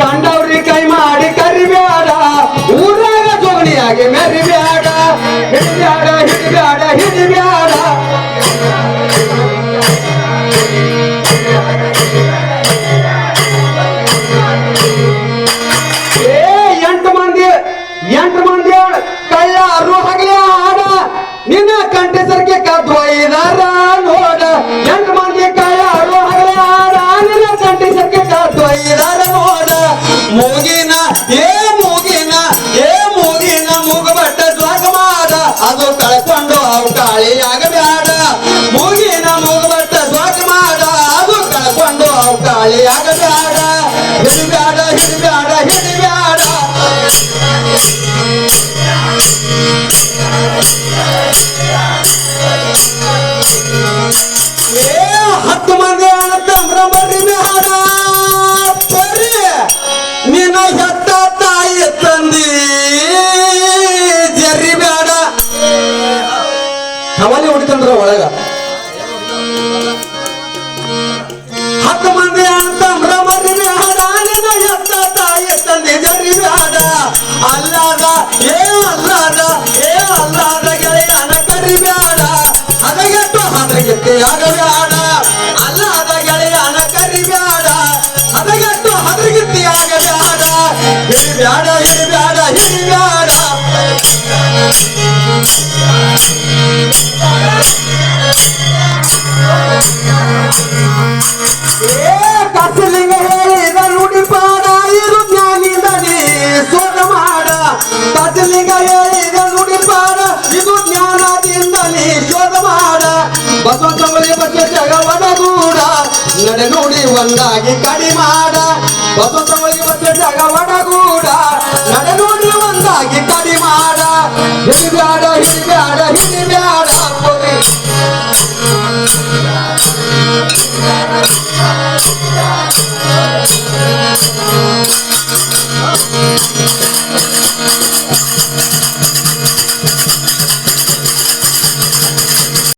ಕಂಡವ್ರಿ ಕೈ ಮಾಡಿ ಕರಿಬೇಡ. ಊರಾಗ ಜೋಣಿಯಾಗಿ ಮೆರಿಬೇಡ. ಹಿಡಿಬ್ಯಾಡ ಹಿಡಿಬ್ಯಾಡ ಹಿಡಿಬ್ಯಾಡ ಏ, ಎಂಟು ಮಂದಿ ಎಂಟು ಮಂದಿ ಕೈಯಾರು ಹಗಲೇ ಆಡ ನಿನ್ನ ಕಂಠೆ ಸರ್ಗೆ ಕದ್ದು ಒಯ್ದಾರ ಹತ್ತು ಮಂದಿ ಸರಿ ನಿನ್ನ ಹೆತ್ತ ತಾಯಿ ತಂದಿ. ಜರಿ ಬೇಡ ಕವಲಿ ಹೊಡಿತಂದ್ರ ಒಳಗ. ಆಗವೇ ನಡೆ ನೋಡಿ ಒಂದಾಗಿ ಕಡಿ ಮಾಡ. ಬಸು ತವಳಿ ಬಸು ಜಗ ಒಡಗೂಡ ನಡೆ ನುಡಿ ಒಂದಾಗಿ ಕಡಿ ಮಾಡ. ಹಿಡಿಬ್ಯಾಡ ಹಿಡಿಬ್ಯಾಡ ಹಿಡಿಬ್ಯಾಡ